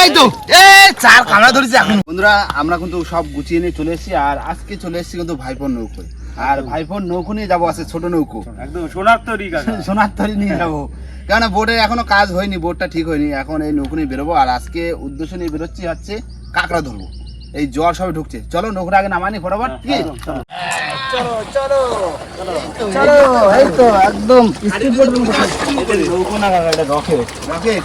এই তো এ চার কামড়া ধরেছে এখন। বন্ধুরা আমরা কিন্তু সব গুছিয়ে নিয়ে চলে এসেছি আর আজকে চলে এসেছি কিন্তু ভাইপোর নৌকোয় আর ভাইপোর নৌকো নিয়ে যাব আছে ছোট নৌকো। একদম সোনার তৈরি সোনার তরি নিয়ে যাব। কেন বোর্ডে এখনও কাজ হয়নি বোর্ডটা ঠিক হয়নি। এখন এই নৌকো নিয়ে বেরোবো আর আজকে উদ্দেশ্য নিয়ে বেরোচ্ছি হচ্ছে কাঁকড়া ধরবো। এই জ্বর সবে ঢুকছে। চলো নৌকোটা আগে নামানি ফটাফট কি? চলো চলো। চলো এই তো একদম। স্পিড বোর্ড নৌকো না কাকা এটা রকেট। রকেট।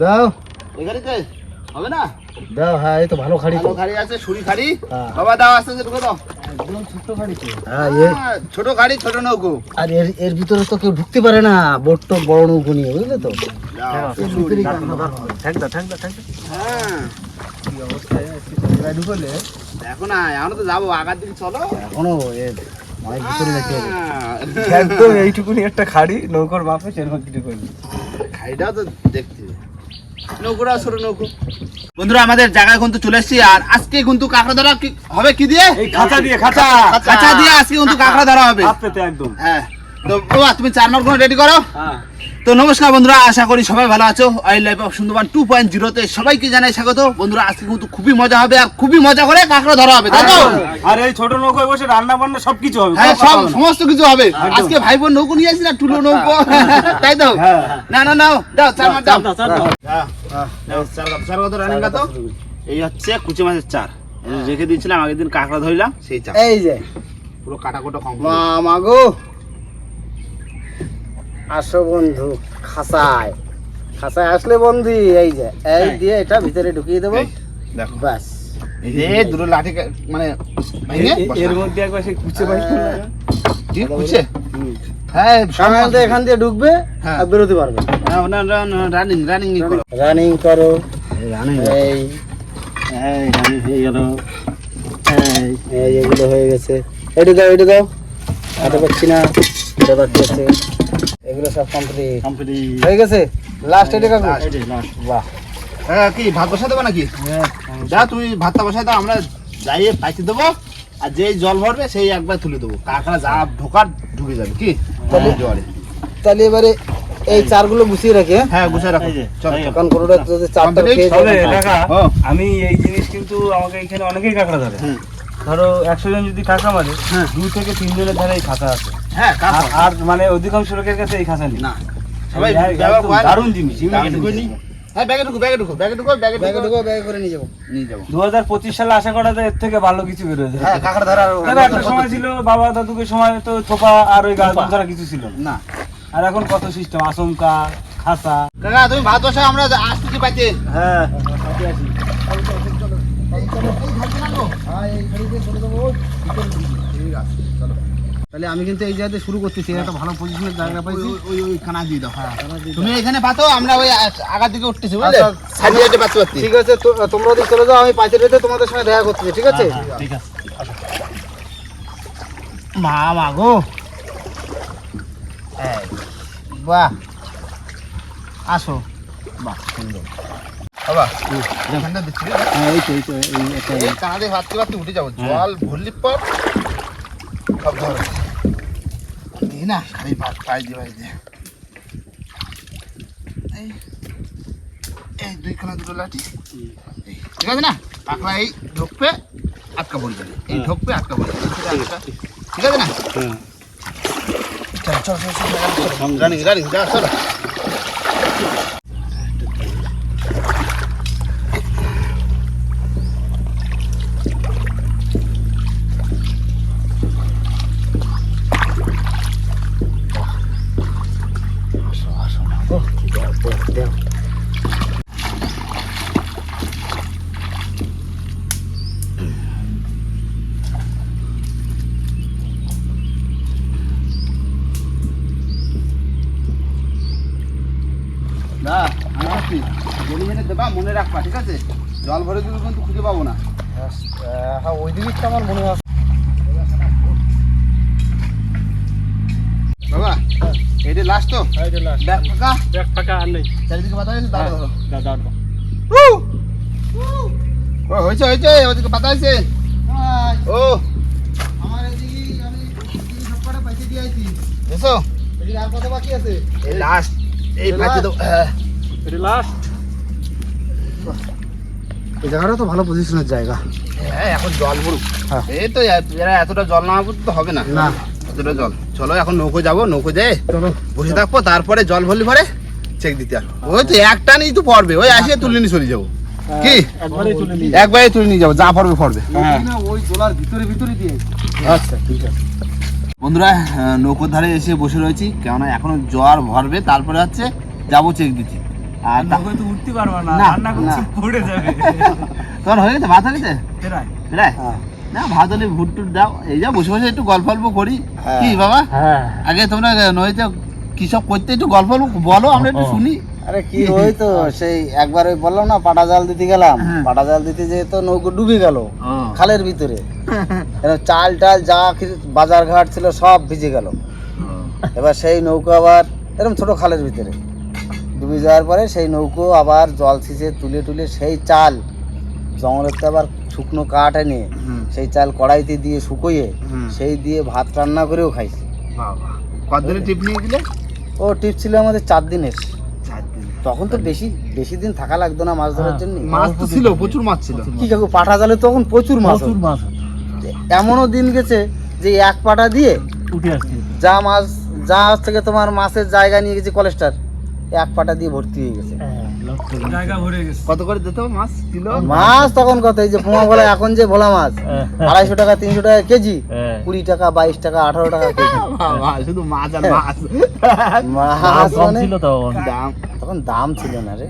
দাও। গাড়িতে হবে না? দাও হ্যাঁ এই তো ভালো খাড়ি ভালো গাড়ি আছে সুরি গাড়ি হ্যাঁ। বাবা দাও আস্তে আস্তে ঢুকে দাও। একদম ছোট্ট খাড়ি হ্যাঁ ছোট গাড়ি ছোট নৌকো। আর এর এর ভিতরে তো কেউ ঢুকতে পারে না বোট তো বড় নৌকো নিয়ে বুঝলে তো? ধরা হয়। এরা ঢুকলে? দেখো না এখনও তো যাব আগার দিকে চলো। এখনও এর অনেক ভিতরে হ্যাঁ। একদম এইটুকুনি একটা খাড়ি নৌকর মাপে সেরকম কিছু করি খাইটাও তো দেখতে। নৌকোটা ছোট নৌকো। বন্ধুরা আমাদের জায়গায় কিন্তু চলে এসেছি আর আজকে কিন্তু কাঁকড়া ধরা কি- হবে কি দিয়ে? এই খাঁচা দিয়ে খাঁচা। খাঁচা দিয়ে আজকে কিন্তু কাঁকড়া ধরা হবে। হাত পেতে একদম। হ্যাঁ। তো বাবা তুমি চার নম্বর রেডি করো। হ্যাঁ। তো নমস্কার বন্ধুরা আশা করি সবাই ভালো আছো। I life of Sundarban two point জিরোতে সবাইকে জানাই স্বাগত। বন্ধুরা আজকে কিন্তু খুবই মজা হবে আর খুবই মজা করে কাঁকড়া ধরা হবে তাই তো? আর এই ছোট নৌকায় বসে রান্না বান্না সবকিছু হবে হ্যাঁ সব কথা হবে না। সমস্ত কিছু হবে। আজকে ভাই বোন নৌকো নিয়ে আসি না টুলো নৌকো? তাই তো? হ্যাঁ। না না নাও দাও চার মার দাও। দাও, দাও, দাও। দাও, দাও, চার কত রানিং কত এই হচ্ছে কুচি মাছের চার। এই যে রেখে দিয়েছিলাম আগের দিন কাঁকড়া ধরলাম সেই চার। এই যে। পুরো কাটা কোটা কম মামা গো। আসো বন্ধু খাসায় খাসায় আসলে বন্ধু এই যে এই দিয়ে এটা ভিতরে ঢুকিয়ে দেবো। ব্যাস। এই যে দুটো লাঠি মানে এর মধ্যে একবার সে কুচে বাইক কুচে হ্যাঁ দিয়ে এখান দিয়ে ঢুকবে হ্যাঁ। আর বেরোতে পারবে। রানিং রানিং করো। রানিং করো। রানিং এই। এই এই গেল। এই। এই এগুলো হয়ে গেছে। এটু দাও এটু দাও। হাতে পাচ্ছি না। এটা বাকি আছে। এগুলো সব কমপ্লিট কমপ্লিট হয়ে গেছে? লাস্ট এটা কাকু. লাস্ট বাহ। হ্যাঁ কি ভাত দেবো নাকি? যা তুমি ভাতটা বসাই দাও আমরা যাইয়ে পাইতে দেবো আর যেই জল ভরবে সেই একবার তুলে দেবো। কাঁকড়া যা ঢোকার ঢুকে যাবে কি? তাহলে- জলে। তাহলে এবারে এই চারগুলো গুছিয়ে রাখি হ্যাঁ? হ্যাঁ গুছাই রাখো। কারণ কোনোটা যদি চারটা আমি এই জিনিস কিন্তু আমাকে এখানে অনেকেই কাঁকড়া ধরে। ধরো একশো জন যদি কাঁকড়া মারে হ্যাঁ। দুই থেকে তিন জনের ধারে এই খাঁচা আছে। হ্যাঁ আর- মানে অধিকাংশ লোকের কাছে এই খাঁচা নেই। না। সবাই করে। দারুণ জিনিস দারুণ জিনিস। হ্যাঁ ব্যাগে ঢুকো ব্যাগে ঢুকো ব্যাগে ঢুকো ব্যাগে ব্যাগে ঢুকো। ঢুকো ব্যাগে করে নিয়ে যাব। নিয়ে যাব। দু হাজার পঁচিশ সালে আশা করা যায় এর থেকে ভালো কিছু বেরোয় হ্যাঁ কাঁকড়া ধরা আরো- তবে একটা সময় ছিল বাবা দাদুকে সময় তো থোপা আর ওই গাছ ধরা কিছু ছিল না। আর এখন কত সিস্টেম আচমকা খাসা কাকা তুমি ভাত আমরা পাইতে। হ্যাঁ। তাহলে আমি কিন্তু এই জায়গাতে শুরু করতেছি একটা ভালো পজিশনের জায়গা পাইছি। ওই- ওই খানা দিয়ে দাও। হ্যাঁ তুমি এখানে পাতো আমরা ওই আগার দিকে উঠতেছি বুঝলে? আচ্ছা, সাইডে পাচ্ছি ঠিক আছে তোমরা ওদিকে চলে যাও আমি পাইতে রেতে তোমাদের সঙ্গে দেখা করতেছি ঠিক আছে? ঠিক আছে। মা মা গো। এই, বাহ। আসো। বাহ সুন্দর। বাবা এখানটা দিচ্ছি। হ্যাঁ এই তো এই তো এই একটা কানাডে ভাততে ভাততে উঠে যাব। জল ভরলি পর সব ধরো। দিই না খালি ভাত পাই দিয়ে পাই দিয়ে। এই দুইখানা দুটো লাঠি। ঠিক আছে না? পাকড়া এই ঢুকবে আটকা পড়বে এই ঢুকবে আটকা পড়বে ঠিক আছে না? চল চল চল চল রানিং রানিং যা চল। না আমি আসছি জেনে জেনে দেবা মনে রাখবা ঠিক আছে জল ভরে দিলে কিন্তু খুঁজে পাবো না হ্যাঁ ওই দিকটা আমার মনে হয় বাবা এটা লাস্ট তো ব্যাগ ফাঁকা ব্যাগ ফাঁকা আর নেই চারিদিকে পাতা হয়েছে দাঁড়া ধরো। ও হয়েছে হয়েছে ওদিকে পাতা হয়েছে ও আমার এদিকে আমি সব কটা পাইতে দিয়ে আইছি এসো আর কত বাকি আছে এই লাস্ট এই last? দাও হ্যাঁ এটা লাস্ট এই জায়গাটা তো ভালো পজিশনের জায়গা। হ্যাঁ এখন জল ভরুক। হ্যাঁ। এই তো এরা এতটা জল না পড়তে তো হবে না। না। এতটা জল। চলো এখন নৌকো যাব নৌকো যেয়ে চলো। বসে থাকব তারপরে জল ভরলি পরে চেক দিতে আসব ওই তো একটা নেই তো পড়বে ওই আসিয়ে তুলে নিয়ে চলে যাব। কি? তুলে নিয়ে একবারে তুলে নিয়ে যাব যা পড়বে পড়বে। হ্যাঁ। ওই ভিতরে ভিতরে দিয়ে। আচ্ছা ঠিক আছে। বন্ধুরা নৌকোর ধারে এসে বসে রয়েছি। কেননা এখনও জ্বর ভরবে তারপরে হচ্ছে যাব চেক দিতে। আর তা- নৌকায় তো উঠতে পারবা না রান্না করছি পড়ে যাবে। তোমার হয়ে গেছে ভাত হয়ে গেছে প্রায়। প্রায়? হ্যাঁ। না ভাত হলে ভুট টুট দাও। এই যা বসে বসে একটু গল্প অল্প করি। হ্যাঁ। কি বাবা? হ্যাঁ। আগে তোমরা নদীতে কি সব করতে একটু গল্প অল্প বলো আমরা একটু শুনি। আরে কি ওই তো সেই একবার ওই বললাম না পাটা জাল দিতে গেলাম। পাটা জাল দিতে যেয়ে তো নৌকো ডুবে গেল খালের ভিতরে। চাল টাল যা কিছু বাজার ঘাট ছিল সব ভিজে গেল। এবার সেই নৌকো আবার এরকম ছোট খালের ভিতরে। ডুবে যাওয়ার পরে সেই নৌকো আবার জল ছিঁচে তুলে তুলে সেই চাল জঙ্গলের তো আবার শুকনো কাঠ এনে সেই চাল কড়াইতে দিয়ে শুকোয়ে সেই দিয়ে ভাত রান্না করেও খাইছি। টিপ নিয়ে দিলে ও টিপ ছিল আমাদের চার দিনের। তখন তো বেশি বেশি দিন থাকা লাগতো না মাছ ধরার জন্য। মাছ তো ছিল প্রচুর মাছ ছিল। কি কাকু পাটা জালে তখন প্রচুর মাছ প্রচুর মাছ এমনও দিন গেছে যে এক পাটা দিয়ে উঠে আসছে। যা মাছ যা থেকে তোমার মাছের জায়গা নিয়ে গেছে কলেজটার এক পাটা দিয়ে ভর্তি হয়ে গেছে। জায়গা ভরে গেছে। কত করে দিতে মাছ? কিলো? মাছ তখন কত? এই যে পোমা ভোলা এখন যে ভোলা মাছ আড়াইশো টাকা তিনশো টাকা কেজি কুড়ি টাকা বাইশ টাকা আঠারো টাকা কেজি। শুধু মাছ আর মাছ। মাছ মানে তখন। দাম। তখন দাম ছিল না রে।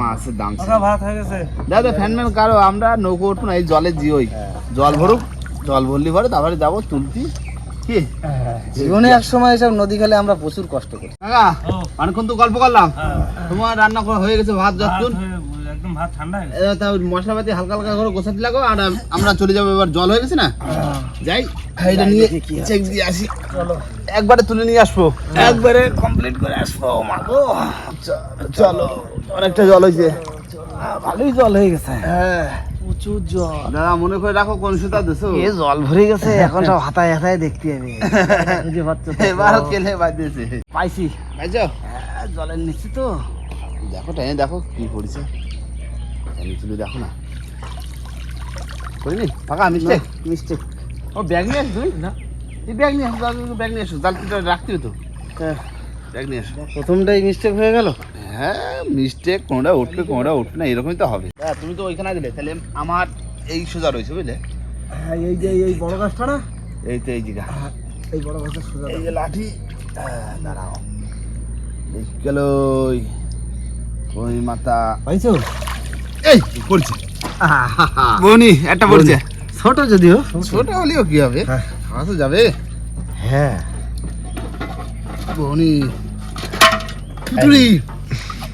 মাছের দাম ছিল। ভাত হয়ে গেছে। দাদা কারও আমরা নৌকো উঠবো না এই জলে জিওই। হ্যাঁ। জল ভরুক জল ভরলি পরে তারপরে যাব তুলতি কি? জীবনে এক সময় এসব নদী খালে আমরা প্রচুর কষ্ট করি। কাকা অনেকক্ষণ তো গল্প করলাম। হ্যাঁ। তোমার রান্না করা হয়ে গেছে ভাত যতক্ষণ। একদম ভাত ঠান্ডা হয়ে গেছে। তাও মশলাপাতি হালকা হালকা করে গোছাতে লাগো আর আমরা চলে যাব এবার জল হয়ে গেছে না? যাই এটা নিয়ে চেক দিয়ে আসি। একবারে তুলে নিয়ে আসব। একবারে কমপ্লিট করে আসব মাগো চলো। অনেকটা জল হয়েছে। ভালোই জল হয়ে গেছে। হ্যাঁ। প্রচুর জল। দাদা মনে করে রাখো কোন সুতা দেছো? এ জল ভরে গেছে এখন সব হাতায় হাতায় দেখতে হবে এই যে এবার কেলে পাইছি। পাইছো? হ্যাঁ, জলের নিচে তো। দেখো টাইম দেখো কি পড়েছে। টাইম তুলে দেখো না। করিনি? ফাঁকা মিস্টেক মিস্টেক ও ব্যাগ নিয়ে আসো তুই না। তুই ব্যাগ নিয়ে আসো ব্যাগ নিয়ে আসো। জাল তুই রাখতে তো। ব্যাগ নিয়ে আসো। প্রথমটাই মিস্টেক হয়ে গেল। হ্যাঁ মিস্টেক কোনোটা উঠবে কোনোটা উঠবে না এরকমই তো হবে। হ্যাঁ তুমি তো ওইখানে দিলে তাহলে আমার এই সোজা রয়েছে বুঝলে? হ্যাঁ এই যে এই বড় গাছটা না? এই তো এই জায়গা এই বড় গাছটা সোজা এই যে লাঠি আহ, দাঁড়াও। গেল ওই মাথা পাইছো? এই পড়ছে। বনি একটা পড়ছে। ছোট যদিও। ছোট হলেও কি হবে? হ্যাঁ। খাওয়া তো যাবে। হ্যাঁ। বনি টুটুরি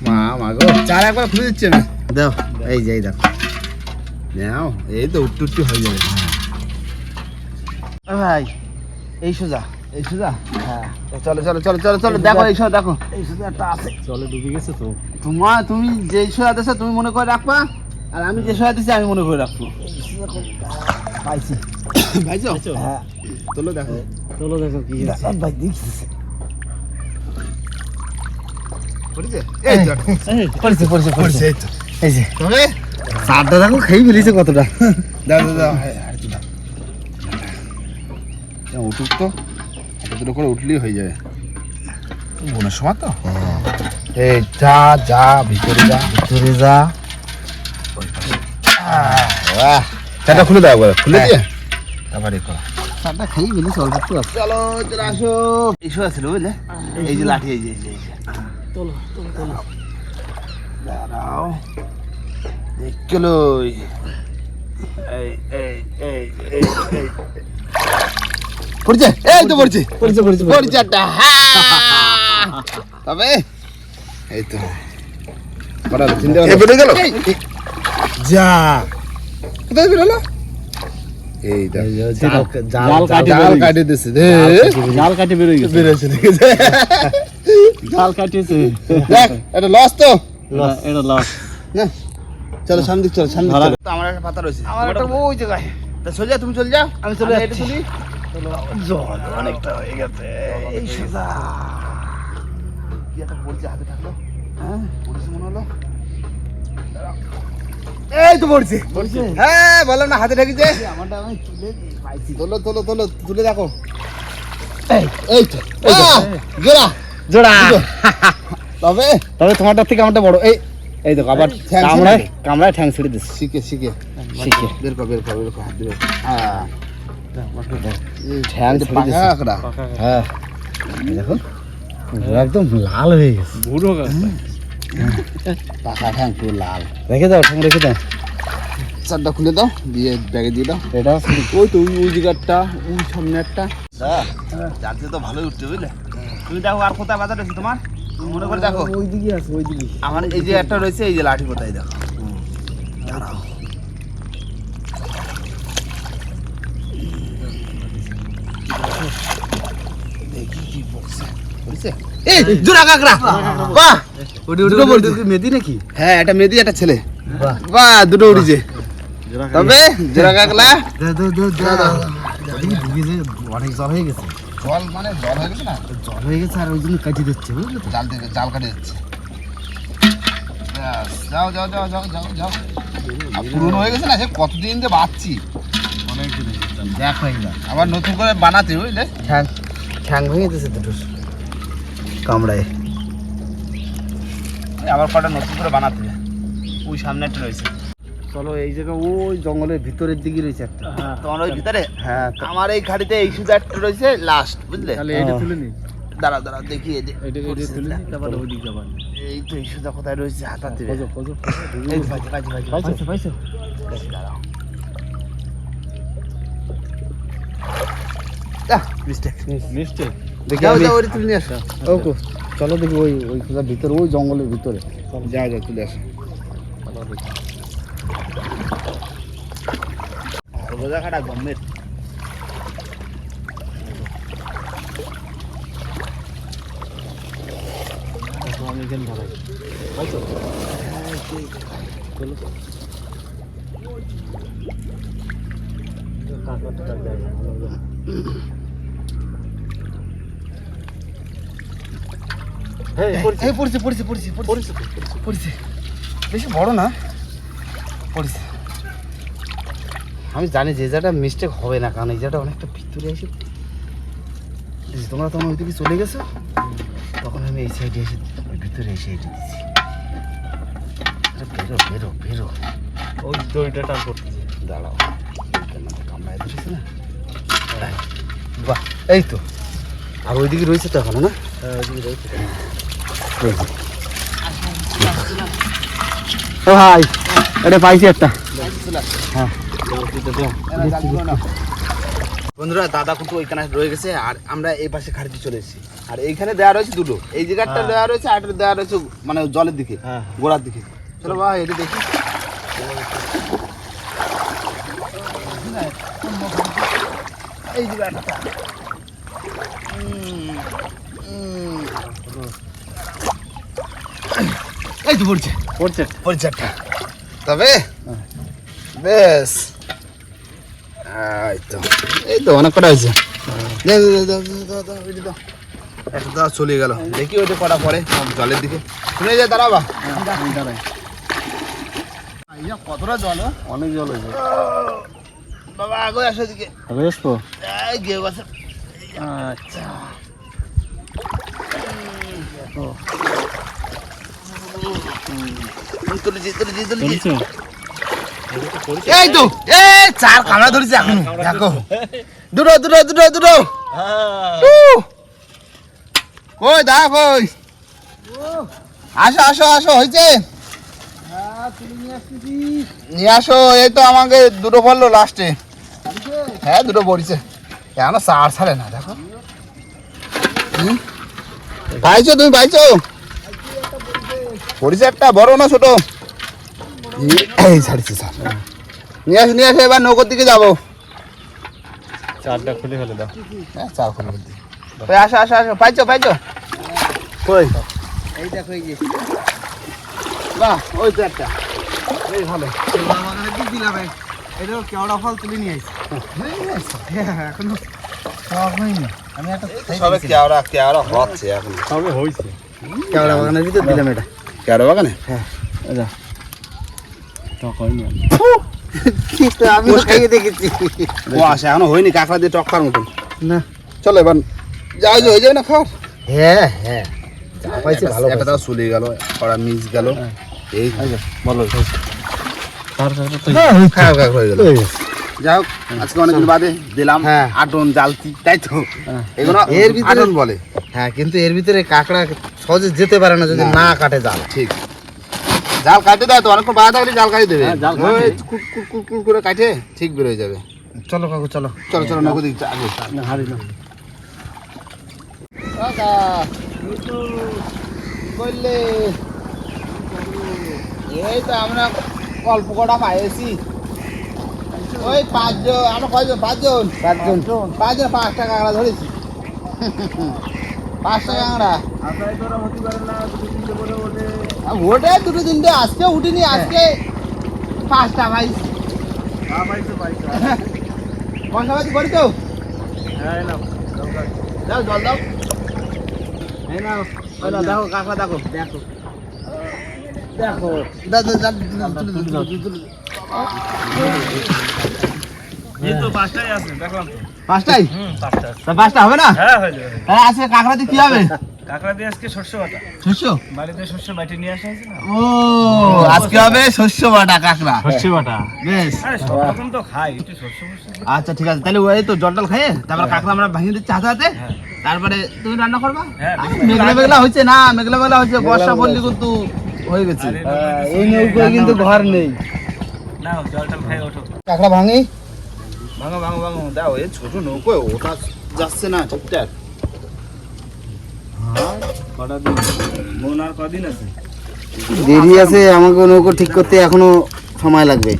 মা মা গো। চার একবার খুলে দিচ্ছে আমি। দাও এই যে এই দেখো। নাও এই তো উট্টু উট্টু হয়ে যাবে। ভাই এই সোজা এই সোজা? হ্যাঁ। চলো চলো চলো চলো চলো দেখো এই সোজা দেখো। এই সোজা আছে। জলে ডুবে গেছে তো। তোমার তুমি যে সোজা তুমি মনে করে রাখবা। আর আমি যে সোজা দিছি আমি মনে করে রাখব। পাইছি। হ্যাঁ। চলো দেখো। চলো দেখো কি ভাই পড়েছে? এই তো পড়ছে পড়ছে পড়ছে। এই যে। তবে? চারটা দেখো খেয়ে ফেলিছে কতটা। দাও দাও দাও। হ্যাঁ, উঠুক তো। দুটো করে উঠলেই হয়ে যাবে। বোনের সময় তো। এই যা যা ভিতরে যা। তোরে যা। চাটা খুলে দাও একবার খুলে দিয়ে। তারপর করো। চারটা খেয়ে ফেলিছে অল্প একটু। চলো আসো। এসো আছিল বুঝলে? এই যে লাঠি এই যে। এই এই এই এই এই এই এই। পড়ছে? এই তো পড়ছে। পড়ছে পড়ছে পড়ছে। একটা। তবে এই তো। কটা চিন্তা গেল? যা। কোথায় বেরোলো? এই জাল জাল কাটি জাল কাটে দিছে দে। জাল কাটি বেরোয় গেছে। বেরোছে দেখেছে জাল কাটিয়েছে এটা লস তো। এটা লাস্ট না চলো সামনে চলো সামনে চলো। আমার একটা পাতা রয়েছে। আমার একটা ওই জায়গায়। তা চলে যা তুমি চলে যাও আমি চলে এটা যাচ্ছি। জল অনেকটা হয়ে গেছে। এই সোজা। কি একটা পড়ছে হাতে থাকল। হ্যাঁ? পড়ছে মনে হলো। এই তো পড়ছে। পড়ছে? হ্যাঁ বলো না হাতে ঢেকেছে। আমারটা আমি তুলে পাইছি। তোলো তোলো তোলো তুলে দেখো। এই তো জোড়া। জোড়া। তবে? তবে তোমারটা থেকে আমারটা বড়। এই এই দেখো আবার কামড়ায় কামড়ায় ঠ্যাং ছিঁড়ে দিচ্ছে। শিখে শিখে। শিখে। বের কর বের কর বের কর হাত বের হ্যাঁ। ঠ্যাং ছিঁড়ে পাকা হ্যাঁ। দেখো একদম লাল হয়ে গেছে। বুড়ো পাকা ঠ্যাং পুরো লাল। রেখে দাও ঠ্যাং রেখে দাও। চারটা খুলে দাও দিয়ে ব্যাগে দিয়ে দাও। এটা ওই তো ওই জায়গাটা ওই সামনে একটা জালতে তো ভালোই উঠছে বুঝলে? তুমি দেখো আর কোথায় বাজার রয়েছে তোমার? মনে করে দেখো। ওই দিকে আছে ওই দিকে আমার এই যে একটা রয়েছে এই যে লাঠি কোথায় দেখো। দাঁড়াও দেখি কি পড়ছে এই জোড়া কাকড়া। বাহ। দুটো পড়ছে। মেদি নাকি? হ্যাঁ একটা মেয়েদি একটা ছেলে। বাহ। বাহ দুটো উড়িছে। তবে জোড়া কাকলা অনেক জল হয়ে গেছে। জল মানে জল হয়ে গেছে না? জল হয়ে গেছে আর ওই জন্য কাটি দিচ্ছে বুঝলে জাল থেকে জাল কাটে যাও যাও যাও যাও যাও যাও। আর পুরনো হয়ে গেছে না সে কতদিন যে বাঁচছি। অনেক দেখ হয়ে আবার নতুন করে বানাতে বুঝলে? ঠ্যাং ঠ্যাং ভেঙে দিয়েছে দুটো কামড়ায়। এই আবার কটা নতুন করে বানাতে ওই সামনে একটা রয়েছে। চলো এই জায়গা ওই জঙ্গলের ভিতরের দিকে রয়েছে একটা। তোমার ওই ভিতরে? হ্যাঁ আমার এই খাড়িতে এই সুদা একটা রয়েছে লাস্ট বুঝলে? তাহলে এইটা তুলে নি। দাঁড়াও দাঁড়াও দেখি এই যে এটা এটা তুলে নি তারপর ওই দিকে যাবেন এই তো এই সুদা কোথায় রয়েছে? হাতাতে। খোঁজো খোঁজো। এই পাইছি পাইছি পাইছি। পাইছো পাইছো। দাঁড়াও। আহ, mistake। দেখি আমি তুলে নিয়ে আসো। ওকো চলো দেখি ওই ওই সোজা ভিতরে ওই জঙ্গলের ভিতরে। যাও যাও তুলে আসো। খাটা গমের আমি এখানে এই পড়ছে। পড়ছে পড়ছে পড়ছে পড়ছে। পড়ছে বেশি বড় না? পড়ছে। আমি জানি যে জায়গাটা মিস্টেক হবে না কারণ এই জায়গাটা অনেকটা ভিতরে এসে। তোমরা তখন ওইদিকে চলে গেছো। তখন আমি এই সাইডে এসে ভিতরে এসে এটা দিচ্ছি বেরো বেরো বেরো। ওই দড়িটা টান করতেছে দাঁড়াও। কামড়ায় ধরেছে না? বাহ এই তো। আর ওইদিকে রয়েছে তো এখনও না? হ্যাঁ ওইদিকে রয়েছে। ও ভাই এটা পাইছি একটা। বন্ধুরা দাদা কিন্তু ওইখানে রয়ে গেছে আর আমরা এই পাশে খাড়িতে চলে এসেছি। আর এইখানে দেওয়া রয়েছে দুটো। এই জায়গাটা হ্যাঁ। দেওয়া রয়েছে আর একটা দেওয়া রয়েছে মানে জলের দিকে হ্যাঁ। গোড়ার দিকে। চলো ভাই এটা দেখি। এই যে এই তো পড়ছে। পড়ছে। পড়ছে একটা। তবে? বেশ। এই তো। এই তো অনেক কটা হয়েছে। চলে গেল। দেখি ওইটা কটা পরে জলের দিকে। শুনে যা দাঁড়াবা দাঁড়াই কতটা জল অনেক জল হয়েছে। বাবা আগে আসো দিকে আসব। এই গাছে আচ্ছা। তুলেছি তুলেছি তুলেছি। এই তো এই চার কামড়া ধরেছে এখন দেখো। দুটো দুটো দুটো দুটো। কই দা কই? আসো আসো আসো হয়েছে নিয়ে আসো এই তো আমাকে দুটো পড়ল লাস্টে হ্যাঁ দুটো পড়ছে। এখনও চার ছাড়ে না দেখো। হুম? পাইছো তুমি পাইছো? একটা বড় না ছোট? এই ছাড়িছে স্যার। নিয়ে আসো নিয়ে আসো এবার নৌকোর দিকে যাব। চারটা খুলে ফেলে দাও। হ্যাঁ চার ফোন করতে ওই আসো আসো আসো। পাইছো পাইছো? কই? এই দেখো এই যে। বাহ ওই তো একটা। এই ভালো। দিলাম। এটাও কেওড়া ফল তুলে নিয়ে আসি হ্যাঁ, এখনও হয়নি। আমি একটা সবে কেওড়া কেওড়া হচ্ছে এখন। সবে হইছে। কেওড়া বাগানের ভিতর দিলাম এটা। কেওড়া বাগানে? তো হয়নি আমি খাইয়ে দেখেছি। ও আসে এখনও হয়নি কাঁকড়া দিয়ে টক্কার মতন। না। চলো এবার যাও যে হয়ে যাবে না খাওয়ার? হ্যাঁ হ্যাঁ। যা ভালো একটা তাও চলে গেল কড়া মিস গেল। এই বলো। খারাপ কাক হয়ে গেল। যাই হোক আজকে অনেকদিন বাদে দিলাম হ্যাঁ। আটন জালতি তাই তো? এগুলো এর এর ভিতরে- আটন বলে। হ্যাঁ কিন্তু এর ভিতরে কাঁকড়া সহজে যেতে পারে না যদি না। কাটে জাল। ঠিক। জাল কাটে দেয় তো অনেকক্ষণ বাধা থাকলে জাল কাটে দেবে। হ্যাঁ, জাল কুট। করে কাটে ঠিক বেরোয় যাবে। চলো কাকু চলো। চলো চলো নগদ আগে। হারি না বললে এই তো আমরা অল্প কটা পাইছি ওই পাঁচজন আমরা কয়জন? পাঁচজন? পাঁচজন। পাঁচজন পাঁচটা কাঁকড়া ধরেছি। পাঁচটা কাঁকড়া ওটা দুটো তিনটে আজকে উঠিনি আজকে পাঁচটা পাইছে পাতি করি তো? দাও জল দাও। দেখো কাঁকড়া দেখো। দেখো। দেখো। পাঁচটাই পাঁচটা হবে না? হ্যাঁ হয়ে যাবে। তাহলে আজকে কাঁকড়া কি হবে? কাঁকড়া দিয়ে আজকে শস্য বাটা। শস্য? বাড়িতে শস্য বাটি নিয়ে আসা হয়েছে না? ও আজকে হবে শস্য বাটা কাঁকড়া। শস্য বাটা। বেশ। সব রকম তো খাই একটু শস্য আচ্ছা ঠিক আছে। তাহলে ওই তো জল টল খাইয়ে তারপরে কাঁকড়া আমরা ভাঙিয়ে দিচ্ছি হাতে হাতে। হ্যাঁ। তারপরে তুমি রান্না করবা? হ্যাঁ, মেঘলা মেঘলা হচ্ছে না মেঘলা মেঘলা হচ্ছে বর্ষা পড়লি কিন্তু হয়ে গেছে। এই নৌকোয় কিন্তু ঘর নেই। নাও জল টল ওঠো। কাঁকড়া ভাঙি? ভাঙো ভাঙো ভাঙো দাও এই ছোট নৌকো ওটা যাচ্ছে না ঠিকঠাক। কটা দিন? মন আর কদিন আছে? দেরি আছে আমাকে নৌকো ঠিক করতে এখনও সময় লাগবে।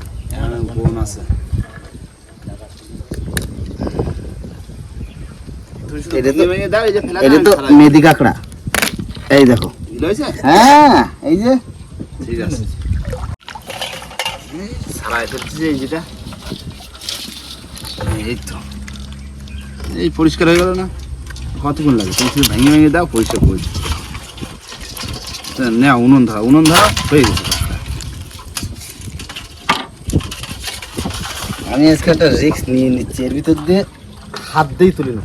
বোন আছে। এটা তো-। মেদি কাঁকড়া। এই দেখো? হ্যাঁ এই যে। ঠিক আছে। ছাড়াই ফেলছি এই যেটা। এই তো। এই পরিষ্কার হয়ে গেল না? কতক্ষণ লাগে? তুমি শুধু ভেঙে ভেঙে দাও পরিষ্কার করে। না উনুন ধরা উনুন ধরা হয়ে গেছে। আমি আজকে একটা রিস্ক নিয়ে নিচ্ছি এর ভিতর দিয়ে হাত দিয়েই তুলে না,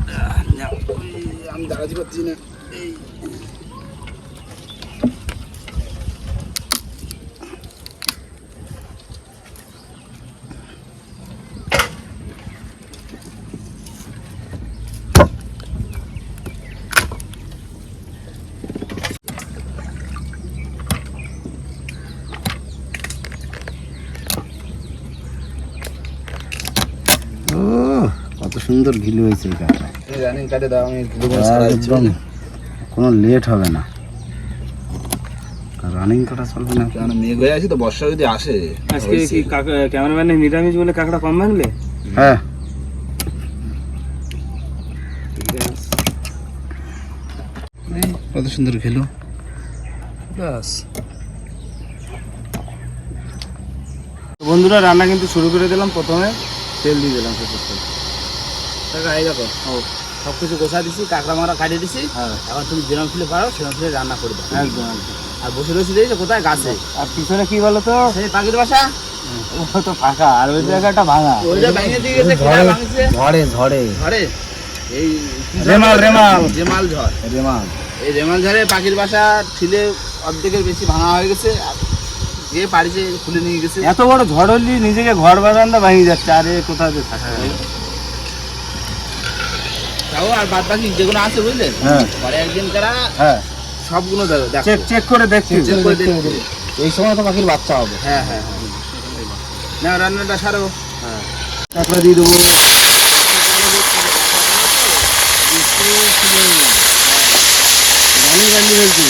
আমি দাঁড়াতে পারছি না এই ও কত সুন্দর ঘিলু হয়েছে এই কাঁকড়া রানিং কাটে দাও আমি দুবার ছাড়াই দিচ্ছি একদম কোনো লেট হবে না। রানিং করা চলবে না। কেন মেঘ হয়ে আছে তো বর্ষা যদি আসে আজকে কি ক্যামেরাম্যানের নিরামিষ বলে কাঁকড়া কম ভাঙলে হ্যাঁ। কত সুন্দর খেলো। ব্যাস। বন্ধুরা রান্না কিন্তু শুরু করে দিলাম প্রথমে। তেল দিয়ে দিলাম এই দেখো। ও। সব কিছু গোছা দিছি কাঁকড়া মারা কাটিয়ে দিছি। হ্যাঁ। এখন তুমি যেরকম ফিলে পারো সেরকম ফিলে রান্না করে দাও। একদম একদম। আর বসে রয়েছে দেখছ কোথায় গাছে। আর পিছনে কি বলো তো? সেই পাখির বাসা। ও তো ফাঁকা আর ওই জায়গাটা ভাঙা। ওইটা ভেঙে দিয়ে গেছে ঝড়ে ঝড়ে ঝড়ে। এই রেমাল, রেমাল। রেমাল ঝড়। রেমাল। এই রেমাল ঝড়ে পাখির বাসা ছিলে অর্ধেকের বেশি ভাঙা হয়ে গেছে। আর যে বাড়িতে খুলে নিয়ে গেছে। এত বড় ঝড় হলি নিজেকে ঘর বাগানটা ভাঙি যাচ্ছে আরে কোথায় যে থাকে তাও আর বাদ বাকি যেগুলো আছে বুঝলেন? হ্যাঁ। পরে একদিন তারা হ্যাঁ। সবগুলো চেক চেক করে দেখছি। চেক করে দেখছি। এই সময় তো পাখির বাচ্চা হবে। হ্যাঁ হ্যাঁ। হ্যাঁ না রান্নাটা সারো। কাঁকড়া দিয়ে দেবো। রানি রানি ফেলছি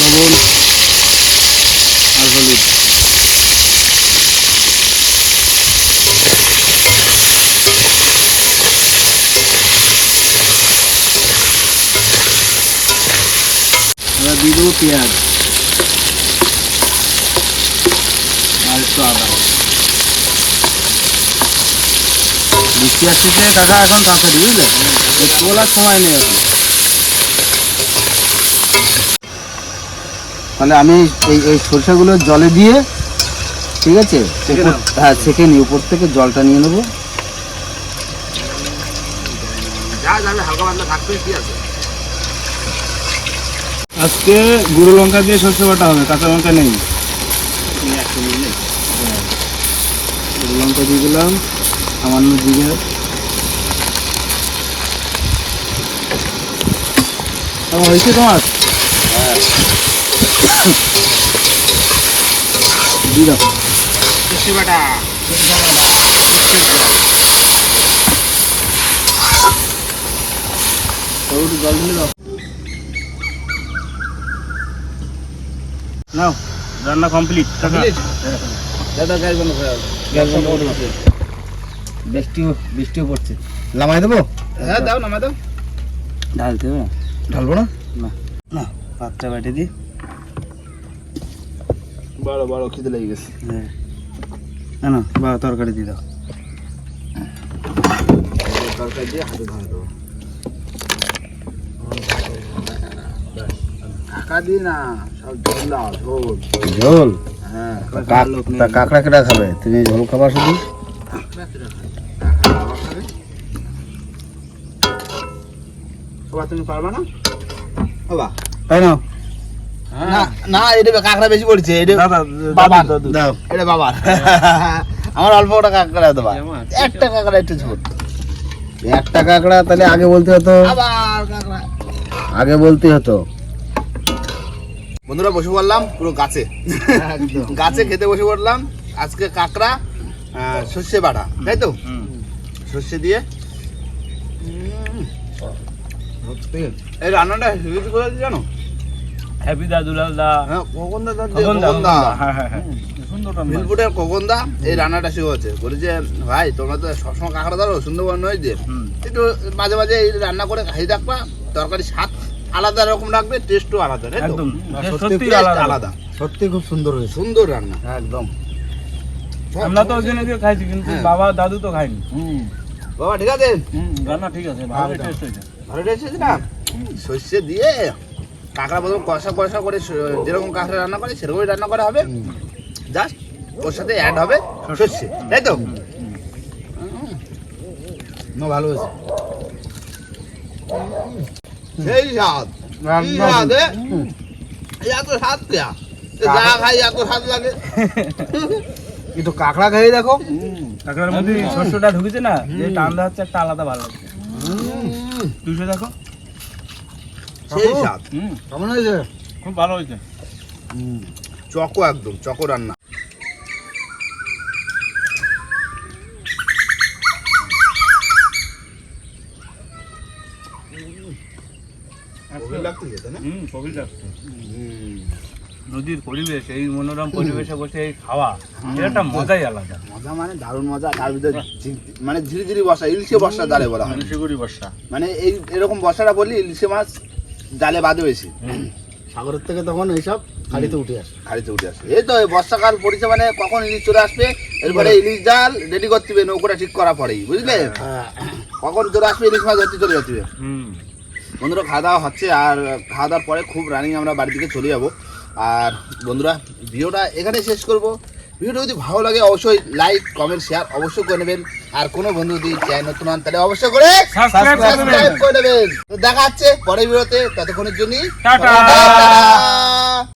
লবণ আর হলুদ এবার দিয়ে দেবো পেঁয়াজ আর একটু আদা আসতেছে কাকা এখন তাড়াতাড়ি বুঝলে? তোলার সময় নেই তাহলে আমি এই এই সরষেগুলো জলে দিয়ে ঠিক আছে। হ্যাঁ ছেঁকে নিই। উপর থেকে জলটা নিয়ে নেব। আজকে গুঁড়ো লঙ্কা দিয়ে সরষে বাটা হবে কাঁচা লঙ্কা নেই। গুঁড়ো লঙ্কা দিয়ে দিলাম সামান্য জিরে। হয়েছে তোমার? নাও রান্না কমপ্লিট দাদা গ্যাস বন্ধ করে। গ্যাস বন্ধ করে। বৃষ্টিও বৃষ্টিও পড়ছে। নামাই দেবো? হ্যাঁ দাও নামা দাও। ঢালতে হবে ঢালবো না? না। না বেটে দিই বড় বড় খিদে লেগে গেছে। হ্যাঁ। না না বা তরকারি দিয়ে দাও। তরকারি দিয়ে হাতে ধরে দেবো। ঢাকা দিই না সব ঝোল ঝোল। ঝোল? হ্যাঁ কাঁকড়া কেটা খাবে? তুমি ঝোল খাবার শুধু? বাবা তুমি পারবা না? বাবা তাই না না না এটা কাঁকড়া বেশি পড়ছে এটা দাদা দাও এটা বাবার। আমার অল্প ওটা কাঁকড়া দেবা। একটা কাঁকড়া একটু ঝোল। একটা কাঁকড়া তাহলে আগে বলতে হতো। আগে বলতে হতো। বন্ধুরা বসে পড়লাম পুরো গাছে। গাছে খেতে বসে পড়লাম। আজকে কাঁকড়া আহ, সর্ষে বাটা তাই তো? সর্ষে দিয়ে। এই রান্নাটা হেভি করে জানো? হ্যাপি দা হ্যাঁ কখন দা খগন দা? কখন দা? হ্যাঁ হ্যাঁ হ্যাঁ। মিলপুটের কখন দা? এই রান্নাটা বলেছে ভাই তোমরা তো সবসময় কাঁকড়া ধরো সুন্দরবন নয় যে? একটু মাঝে মাঝে এই রান্না করে খাই রাখবা। তরকারি স্বাদ আলাদা রকম রাখবে টেস্টও আলাদা একদম। সত্যি আলাদা। সত্যি খুব সুন্দর হয়েছে। সুন্দর রান্না। একদম। আমরা তো ওখানে গিয়ে খাইছি কিন্তু হ্যাঁ। বাবা দাদু তো খাইনি বাবা ঠিক আছে? হুম রান্না ঠিক আছে ভালো টেস্ট হয়েছে। টেস্ট না? সর্ষে দিয়ে কাঁকড়া প্রথম কষা কষা করে যেরকম কাঁকড়া রান্না করে সেরকমই রান্না করা হবে। জাস্ট ওর সাথে অ্যাড হবে সর্ষে। তাই তো? ভালো হয়েছে। সেই স্বাদ। এত স্বাদ এ যা খাই এত স্বাদ লাগে। একটু কাঁকড়া খেয়ে দেখো। কাঁকড়ার মধ্যে শস্যটা ঢুকেছে না যে টানটা হচ্ছে একটা আলাদা ভালো লাগছে দুশো দেখো। সেই স্বাদ। হুম। কেমন হয়েছে? খুব ভালো হয়েছে। চকো একদম চকো রান্না। লাগতেছে, তাই না? হুম খুবই লাগছে। নদীর পরিবেশ এই মনোরম পরিবেশে বসে এই খাওয়া এটা একটা মজাই আলাদা। মজা মানে দারুণ মজা তার ভিতরে মানে ধীরে ধীরে বসা ইলিশে বর্ষা জালে বলা হয়। নিশিগুড়ি বর্ষা। মানে এই এরকম বর্ষাটা বললি ইলিশে মাছ জালে বাদে বেশি। সাগরের থেকে তখন এইসব খালিতে উঠে আসে। খাড়িতে উঠে আসে। এই তো বর্ষাকাল পড়েছে মানে কখন ইলিশ চলে আসবে? এরপরে ইলিশ জাল রেডি করতে হবে নৌকোটা ঠিক করা পরেই বুঝলে? কখন চলে আসবে ইলিশ মাছ ধরতে চলে যাচ্ছে হুম। বন্ধুরা খাওয়া দাওয়া হচ্ছে আর খাওয়া দাওয়ার পরে খুব রানিং আমরা বাড়ির দিকে চলে যাব। আর বন্ধুরা ভিডিওটা এখানে শেষ করব ভিডিওটা যদি ভালো লাগে অবশ্যই লাইক কমেন্ট শেয়ার অবশ্যই করে নেবেন আর কোনো বন্ধু যদি চ্যানেল নতুন হন তাহলে অবশ্যই করে সাবস্ক্রাইব করে নেবেন তো দেখা হচ্ছে পরের ভিডিওতে ততক্ষণের জন্য টাটা। টাটা।